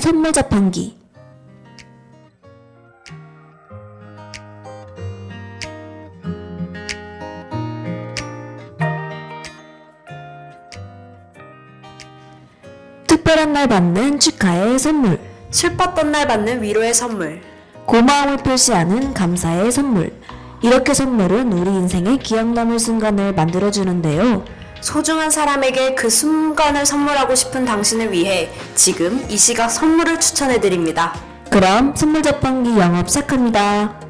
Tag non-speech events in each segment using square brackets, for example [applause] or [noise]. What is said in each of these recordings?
선물 자판기. 특별한 날 받는 축하의 선물. 슬펐던 날 받는 위로의 선물. 고마움을 표시하는 감사의 선물. 이렇게 선물은 우리 인생의 기억 남을 순간을 만들어주는데요 소중한 사람에게 그 순간을 선물하고 싶은 당신을 위해 지금 이 시각 선물을 추천해 드립니다. 그럼 선물 자판기 영업 시작합니다.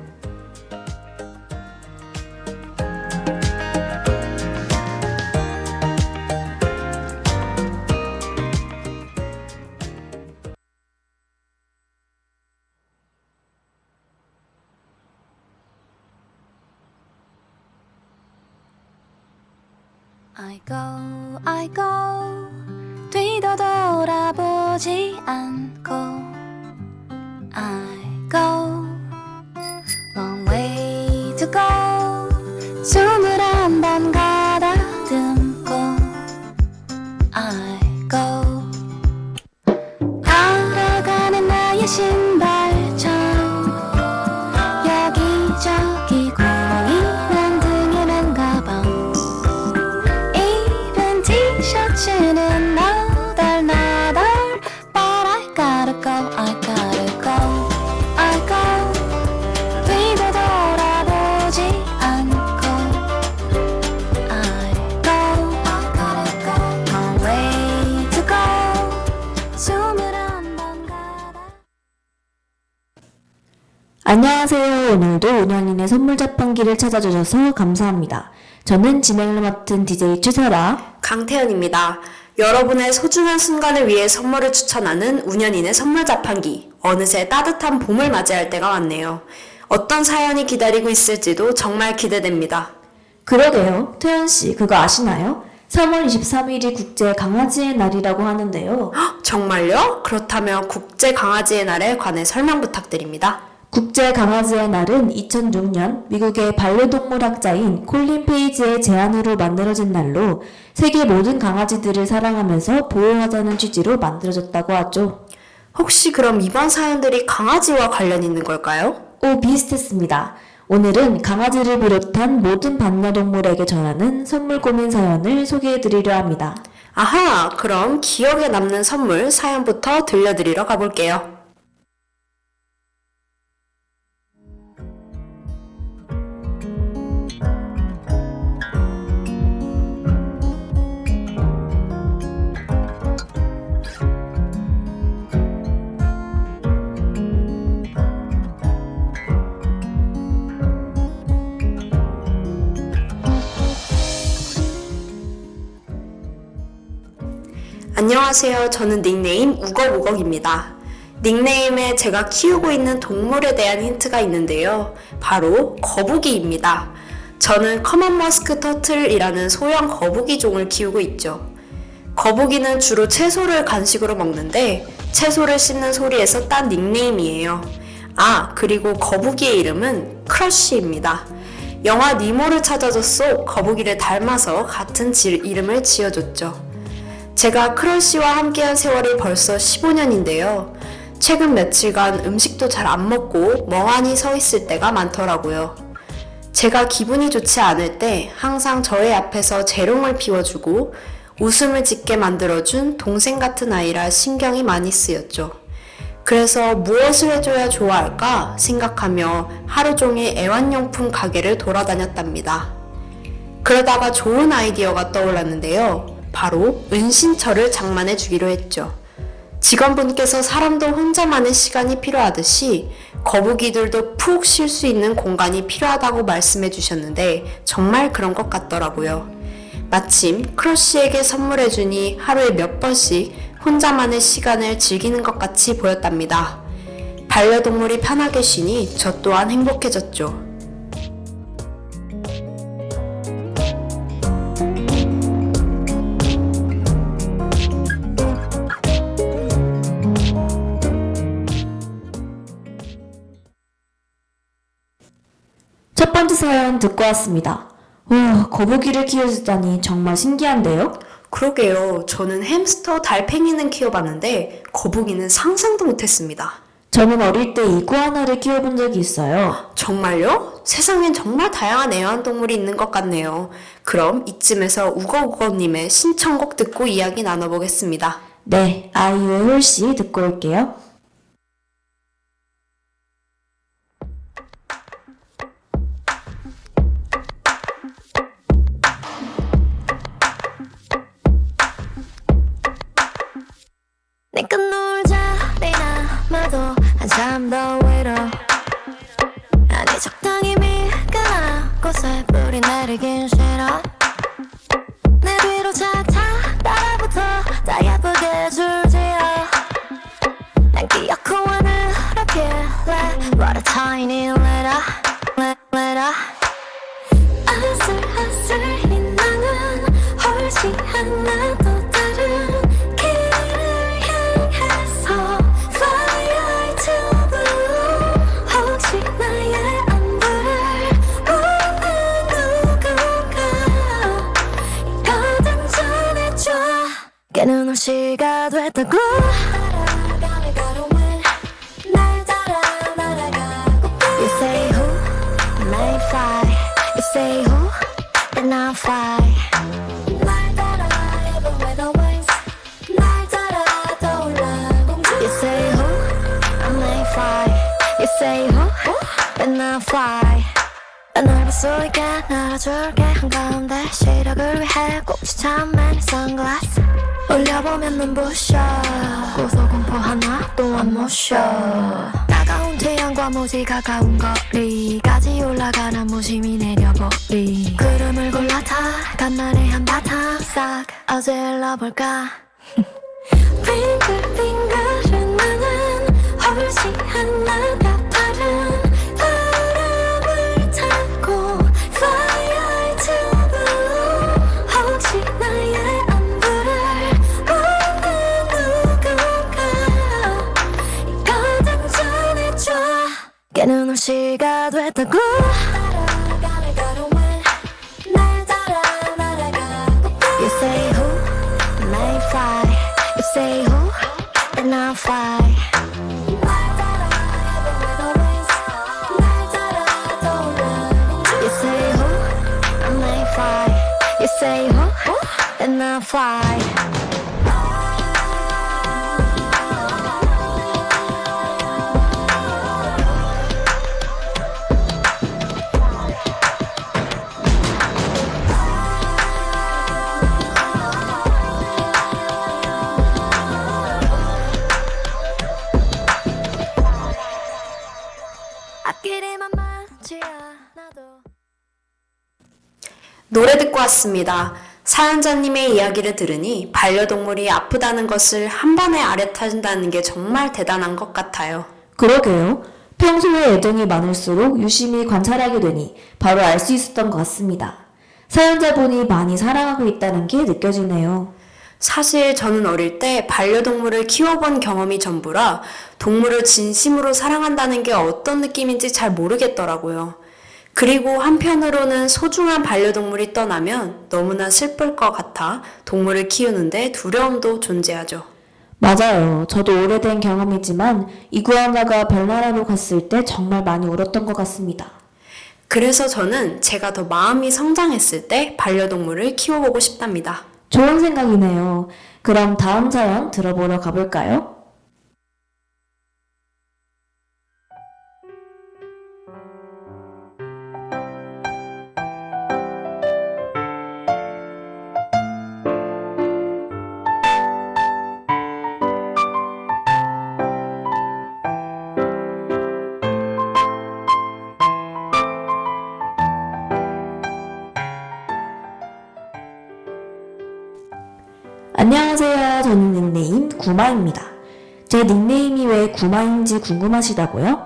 I go, I go. 뒤도 돌아보지 않고 I 오늘도 운영인의 선물 자판기를 찾아주셔서 감사합니다. 저는 진행을 맡은 DJ 최설아. 강태현입니다. 여러분의 소중한 순간을 위해 선물을 추천하는 운현인의 선물 자판기. 어느새 따뜻한 봄을 맞이할 때가 왔네요. 어떤 사연이 기다리고 있을지도 정말 기대됩니다. 그러게요. 태연 씨, 그거 아시나요? 3월 23일이 국제 강아지의 날이라고 하는데요. 헉, 정말요? 그렇다면 국제 강아지의 날에 관해 설명 부탁드립니다. 국제 강아지의 날은 2006년 미국의 반려동물 학자인 콜린 페이지의 제안으로 만들어진 날로 세계 모든 강아지들을 사랑하면서 보호하자는 취지로 만들어졌다고 하죠. 혹시 그럼 이번 사연들이 강아지와 관련 있는 걸까요? 오, 비슷했습니다. 오늘은 강아지를 비롯한 모든 반려동물에게 전하는 선물 고민 사연을 소개해 드리려 합니다. 아하, 그럼 기억에 남는 선물 사연부터 들려드리러 가볼게요. 안녕하세요. 저는 닉네임 우걱우걱입니다. 닉네임에 제가 키우고 있는 동물에 대한 힌트가 있는데요. 바로 거북이입니다. 저는 커먼 머스크 터틀이라는 소형 거북이 종을 키우고 있죠. 거북이는 주로 채소를 간식으로 먹는데 채소를 씹는 소리에서 딴 닉네임이에요. 아, 그리고 거북이의 이름은 크러쉬입니다. 영화 니모를 찾아줬소 거북이를 닮아서 같은 지- 이름을 지어줬죠. 제가 크러쉬와 함께한 세월이 벌써 15년인데요. 최근 며칠간 음식도 잘 안 먹고 멍하니 서 있을 때가 많더라고요. 제가 기분이 좋지 않을 때 항상 저의 앞에서 재롱을 피워주고 웃음을 짓게 만들어준 동생 같은 아이라 신경이 많이 쓰였죠. 그래서 무엇을 해줘야 좋아할까 생각하며 하루 종일 애완용품 가게를 돌아다녔답니다. 그러다가 좋은 아이디어가 떠올랐는데요. 바로 은신처를 장만해 주기로 했죠. 직원분께서 사람도 혼자만의 시간이 필요하듯이 거북이들도 푹 쉴 수 있는 공간이 필요하다고 말씀해 주셨는데 정말 그런 것 같더라고요. 마침 크러쉬에게 선물해 주니 하루에 몇 번씩 혼자만의 시간을 즐기는 것 같이 보였답니다. 반려동물이 편하게 쉬니 저 또한 행복해졌죠. 번째 사연 듣고 왔습니다. 와, 거북이를 키우다니 정말 신기한데요? 그러게요. 저는 햄스터, 달팽이는 키워봤는데 거북이는 상상도 못했습니다. 저는 어릴 때 이구아나를 키워본 적이 있어요. 정말요? 세상엔 정말 다양한 애완동물이 있는 것 같네요. 그럼 이쯤에서 우거우거님의 신청곡 듣고 이야기 나눠보겠습니다. 네, 아이유의 홀씨 듣고 올게요. 더 외로 아니 적당히 미끈하고서 뿌리 내리긴 됐다고 따라가네 걸어온 날 따라 날아가고 You say who may fly You say who then I'll fly 날 따라 everywhere the winds 날 따라 떠올라 공주 You say who I may fly You say who then I'll fly 널 수 있게 날아줄게 한가운데 시력을 위해 꼭 추천한 선글라스 올려보면 눈부셔. 고소공포 하나 또한 못쉬 따가운 태양과 무지 가까운 거리까지 올라가는 무심히 내려보리. 구름을 골라 타 간만에 한바탕 싹. 어질러볼까? 빙글빙글 [laughs] 왔습니다. 사연자님의 이야기를 들으니 반려동물이 아프다는 것을 한 번에 알아차린다는 게 정말 대단한 것 같아요. 그러게요. 평소에 애정이 많을수록 유심히 관찰하게 되니 바로 알 수 있었던 것 같습니다. 사연자분이 많이 사랑하고 있다는 게 느껴지네요. 사실 저는 어릴 때 반려동물을 키워본 경험이 전부라 동물을 진심으로 사랑한다는 게 어떤 느낌인지 잘 모르겠더라고요. 그리고 한편으로는 소중한 반려동물이 떠나면 너무나 슬플 것 같아 동물을 키우는데 두려움도 존재하죠. 맞아요. 저도 오래된 경험이지만 이구아나가 별나라로 갔을 때 정말 많이 울었던 것 같습니다. 그래서 저는 제가 더 마음이 성장했을 때 반려동물을 키워보고 싶답니다. 좋은 생각이네요. 그럼 다음 사연 들어보러 가볼까요? 저는 닉네임 구마입니다. 제 닉네임이 왜 구마인지 궁금하시다고요?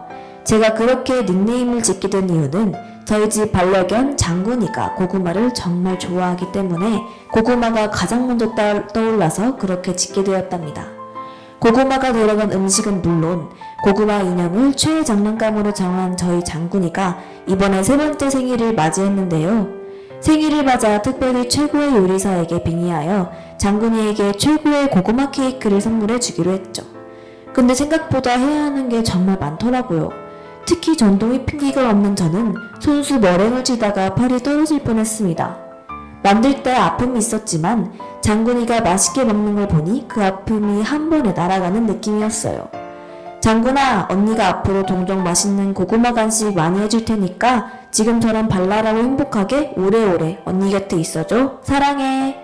제가 그렇게 닉네임을 짓게 된 이유는 저희 집 반려견 장군이가 고구마를 정말 좋아하기 때문에 고구마가 가장 먼저 떠- 떠올라서 그렇게 짓게 되었답니다. 고구마가 들어간 음식은 물론 고구마 인형을 최애 장난감으로 정한 저희 장군이가 이번에 세 번째 생일을 맞이했는데요. 생일을 맞아 특별히 최고의 요리사에게 빙의하여 장군이에게 최고의 고구마 케이크를 선물해 주기로 했죠. 근데 생각보다 해야 하는 게 정말 많더라고요. 특히 전동 휘핑기가 없는 저는 손수 머랭을 치다가 팔이 떨어질 뻔했습니다. 만들 때 아픔이 있었지만 장군이가 맛있게 먹는 걸 보니 그 아픔이 한 번에 날아가는 느낌이었어요. 장군아, 언니가 앞으로 종종 맛있는 고구마 간식 많이 해줄 테니까 지금처럼 발랄하고 행복하게 오래오래 언니 곁에 있어줘. 사랑해.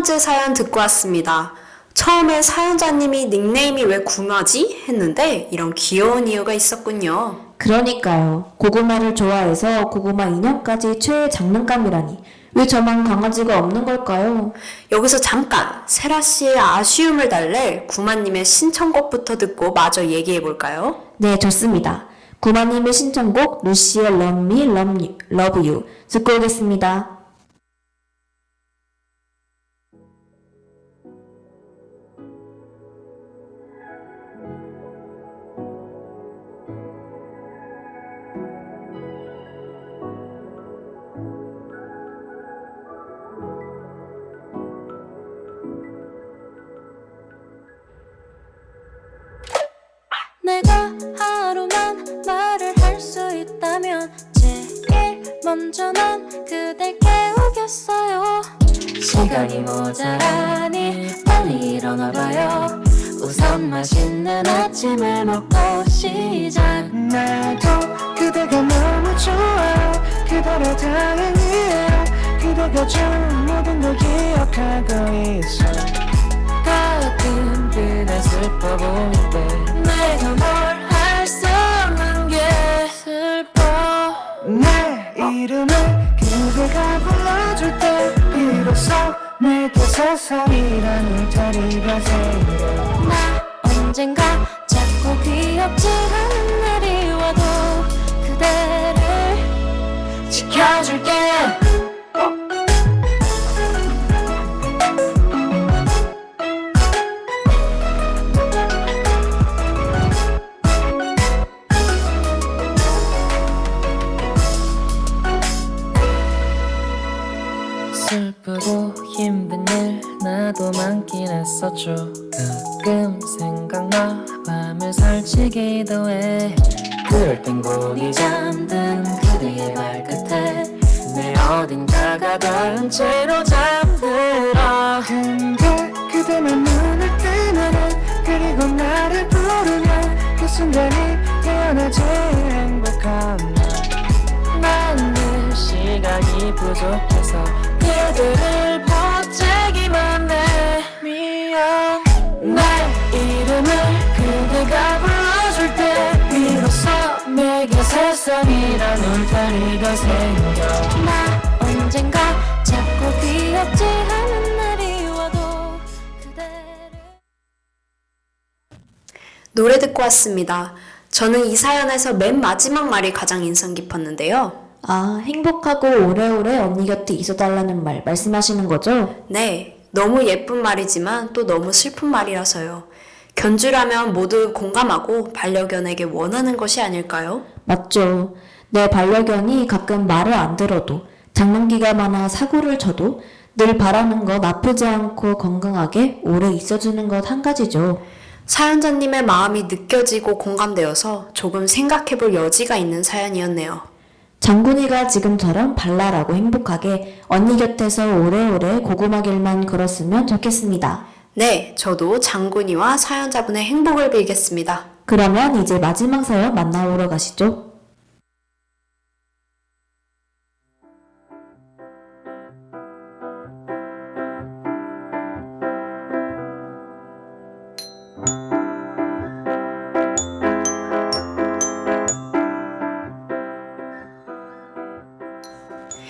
번째 사연 듣고 왔습니다. 처음에 사연자님이 닉네임이 왜 구마지? 했는데 이런 귀여운 이유가 있었군요. 그러니까요. 고구마를 좋아해서 고구마 인형까지 최애 장난감이라니. 왜 저만 강아지가 없는 걸까요? 여기서 잠깐 세라 씨의 아쉬움을 달랠 구마님의 신청곡부터 듣고 마저 얘기해 볼까요? 네, 좋습니다. 구마님의 신청곡 루시의 Love Me, Love You 듣고 오겠습니다. 먼저 난 그댈 깨우겠어요. 시간이 모자라니 빨리 일어나봐요. 우선 맛있는 아침을 먹고 시작. 나도 그대가 너무 좋아. 그대라 다행이야. 그대가 준 모든 걸 기억하고 있어. 가끔 그대 슬퍼 보일 때 내가 뭘 이름을 그대가 불러줄 때 비로소 내게 세상이란 울타리가 생겨. 나 언젠가 자꾸 귀엽지 않은 부족해서 그대를 보채기만 해 미안 내 이름을 그대가 불러줄 때 비로소 내게 세상이란 울타리가 생겨 나 언젠가 자꾸 귀엽지 않은 날이 와도 그대를 노래 듣고 왔습니다. 저는 이 사연에서 맨 마지막 말이 가장 인상 깊었는데요. 아, 행복하고 오래오래 언니 곁에 있어달라는 말 말씀하시는 거죠? 네, 너무 예쁜 말이지만 또 너무 슬픈 말이라서요. 견주라면 모두 공감하고 반려견에게 원하는 것이 아닐까요? 맞죠. 내 반려견이 가끔 말을 안 들어도 장난기가 많아 사고를 쳐도 늘 바라는 건 아프지 않고 건강하게 오래 있어주는 것 한 가지죠. 사연자님의 마음이 느껴지고 공감되어서 조금 생각해 볼 여지가 있는 사연이었네요. 장군이가 지금처럼 발랄하고 행복하게 언니 곁에서 오래오래 고구마 길만 걸었으면 좋겠습니다. 네, 저도 장군이와 사연자분의 행복을 빌겠습니다. 그러면 이제 마지막 사연 만나보러 가시죠.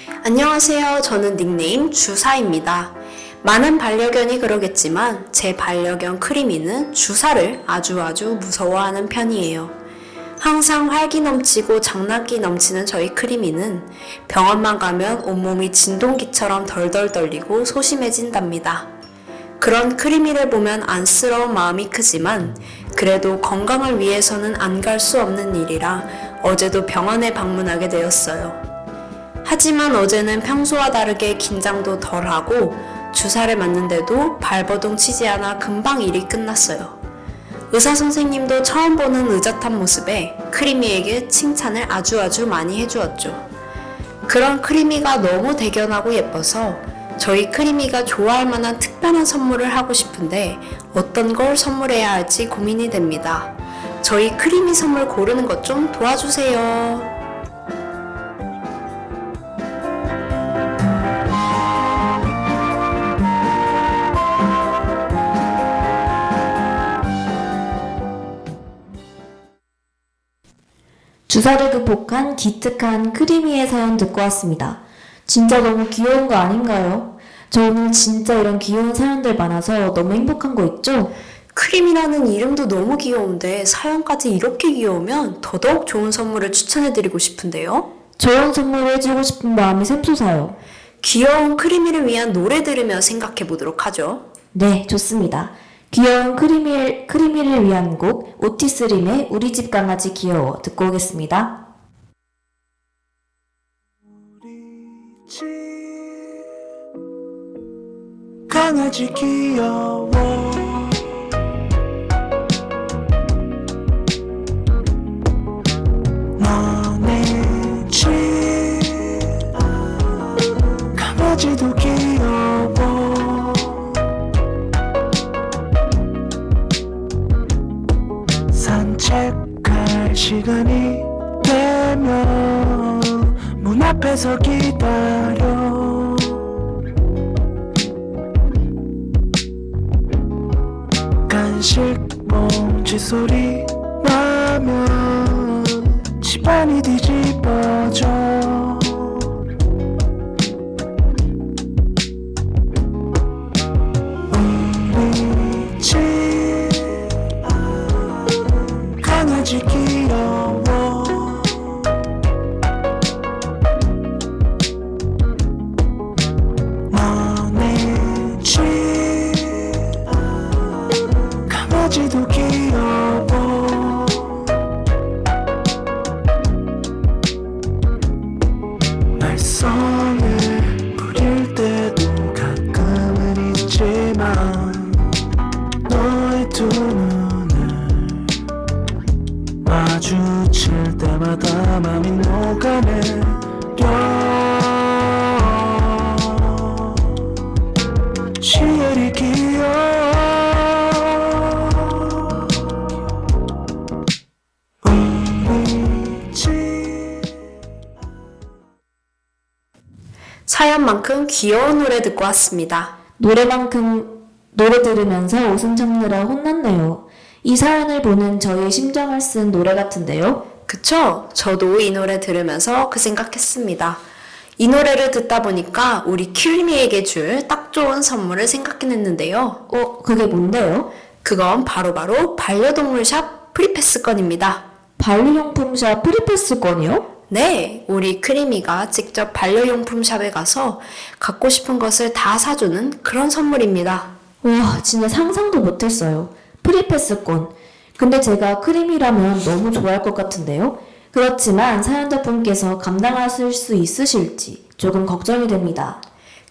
안녕하세요. 저는 닉네임 주사입니다. 많은 반려견이 그러겠지만 제 반려견 크리미는 주사를 아주 아주 무서워하는 편이에요. 항상 활기 넘치고 장난기 넘치는 저희 크리미는 병원만 가면 온몸이 진동기처럼 덜덜 떨리고 소심해진답니다. 그런 크리미를 보면 안쓰러운 마음이 크지만 그래도 건강을 위해서는 안 갈 수 없는 일이라 어제도 병원에 방문하게 되었어요. 하지만 어제는 평소와 다르게 긴장도 덜하고 주사를 맞는데도 발버둥 치지 않아 금방 일이 끝났어요. 의사 선생님도 처음 보는 의젓한 모습에 크리미에게 칭찬을 아주 아주 많이 해주었죠. 그런 크리미가 너무 대견하고 예뻐서 저희 크리미가 좋아할 만한 특별한 선물을 하고 싶은데 어떤 걸 선물해야 할지 고민이 됩니다. 저희 크리미 선물 고르는 것 좀 도와주세요. 주사를 극복한 기특한 크리미의 사연 듣고 왔습니다. 진짜 너무 귀여운 거 아닌가요? 저는 진짜 이런 귀여운 사연들 많아서 너무 행복한 거 있죠? 크림이라는 이름도 너무 귀여운데 사연까지 이렇게 귀여우면 더더욱 좋은 선물을 추천해드리고 싶은데요. 좋은 선물을 해주고 싶은 마음이 샘솟아요. 귀여운 크리미를 위한 노래 들으며 생각해 보도록 하죠. 네, 좋습니다. 귀여운 크리미, 크리미를 위한 곡 오티스 림의 우리 집 강아지 귀여워 듣고 오겠습니다. 집 강아지 귀여워 시간이 되면 문 앞에서 기다려. 간식 봉지 소리 나면 집안이 뒤집어져 있지만 너의 두 눈을 마주칠 때마다 맘이 녹아내려 시엘이 귀여워 우리 집 사연만큼 귀여운 노래 듣고 왔습니다. 노래만큼 노래 들으면서 웃음 참느라 혼났네요. 이 사연을 보는 저의 심정을 쓴 노래 같은데요. 그쵸? 저도 이 노래 들으면서 그 생각했습니다. 이 노래를 듣다 보니까 우리 큐리미에게 줄 딱 좋은 선물을 생각해냈는데요. 어, 그게 뭔데요? 그건 바로바로 반려동물 샵 프리패스건입니다. 반려용품 샵 프리패스권이요? 네, 우리 크리미가 직접 반려용품 샵에 가서 갖고 싶은 것을 다 사주는 그런 선물입니다. 와, 진짜 상상도 못했어요. 프리패스권. 근데 제가 크림이라면 너무 좋아할 것 같은데요? 그렇지만 사연자분께서 감당하실 수 있으실지 조금 걱정이 됩니다.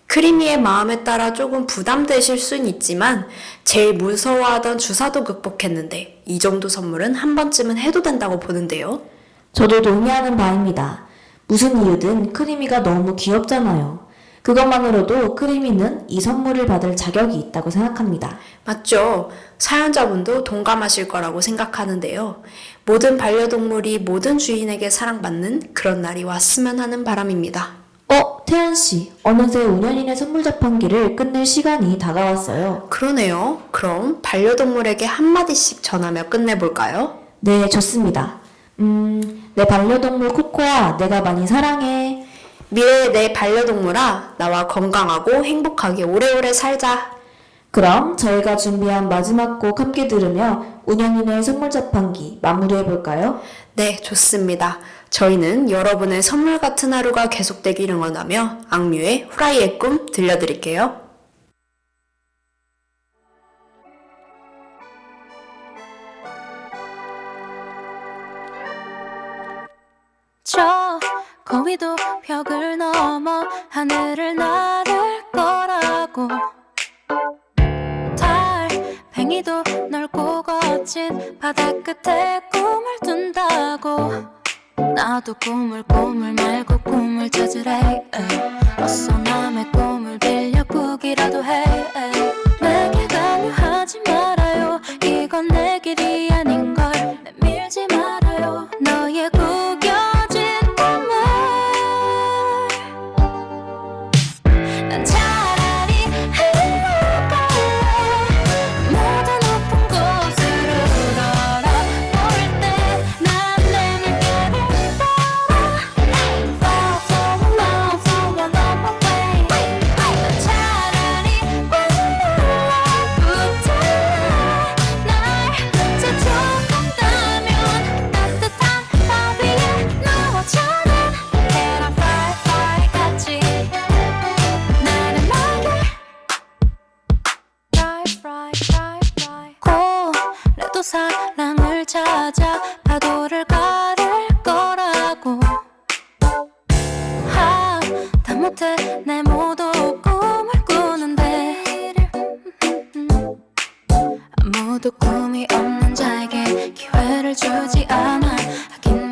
크리미의 마음에 따라 조금 부담되실 순 있지만 제일 무서워하던 주사도 극복했는데 이 정도 선물은 한 번쯤은 해도 된다고 보는데요. 저도 동의하는 바입니다. 무슨 이유든 크리미가 너무 귀엽잖아요. 그것만으로도 크리미는 이 선물을 받을 자격이 있다고 생각합니다. 맞죠? 사연자분도 동감하실 거라고 생각하는데요. 모든 반려동물이 모든 주인에게 사랑받는 그런 날이 왔으면 하는 바람입니다. 어, 태연 씨. 어느새 5년인의 선물 자판기를 끝낼 시간이 다가왔어요. 그러네요. 그럼 반려동물에게 한마디씩 전하며 끝내볼까요? 네, 좋습니다. 음, 내 반려동물 코코야, 내가 많이 사랑해. 미래의 내 반려동물아, 나와 건강하고 행복하게 오래오래 살자. 그럼 저희가 준비한 마지막 곡 함께 들으며 운영인의 선물 자판기 마무리해 볼까요? 네, 좋습니다. 저희는 여러분의 선물 같은 하루가 계속되기를 원하며 악뮤의 후라이의 꿈 들려드릴게요. 거위도 벽을 넘어 하늘을 나를 거라고 달팽이도 넓고 거친 바다 끝에 꿈을 둔다고 나도 꿈을 꿈을 말고 꿈을 찾으래 에이. 어서 남의 꿈을 빌려 꾸기라도 해 에이.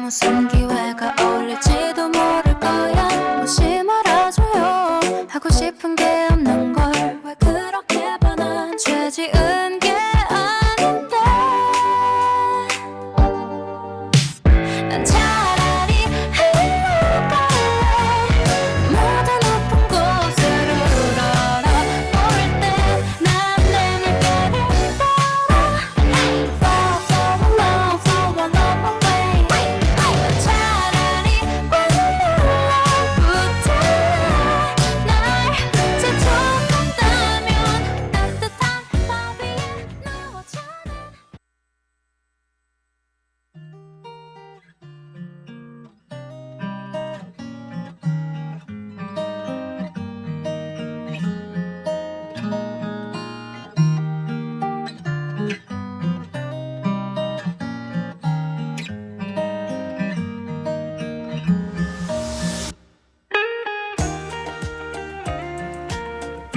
하긴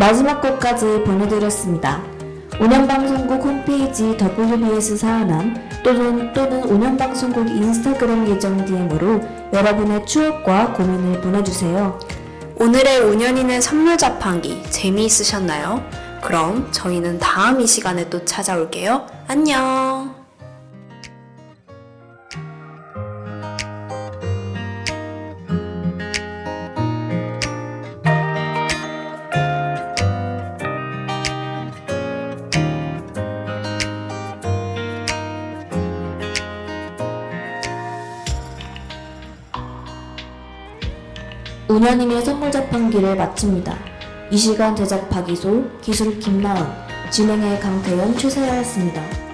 마지막 곡까지 보내드렸습니다. 운영방송국 홈페이지 WBS 사안함 또는, 또는 운영방송국 인스타그램 계정 DM으로 여러분의 추억과 고민을 보내주세요. 오늘의 운현이는 선물 자판기 재미있으셨나요? 그럼 저희는 다음 이 시간에 또 찾아올게요. 안녕! 운현님의 선물 자판기를 마칩니다. 이 시간 제작 박이솔, 기술 김나은, 진행의 강태현, 최세아였습니다.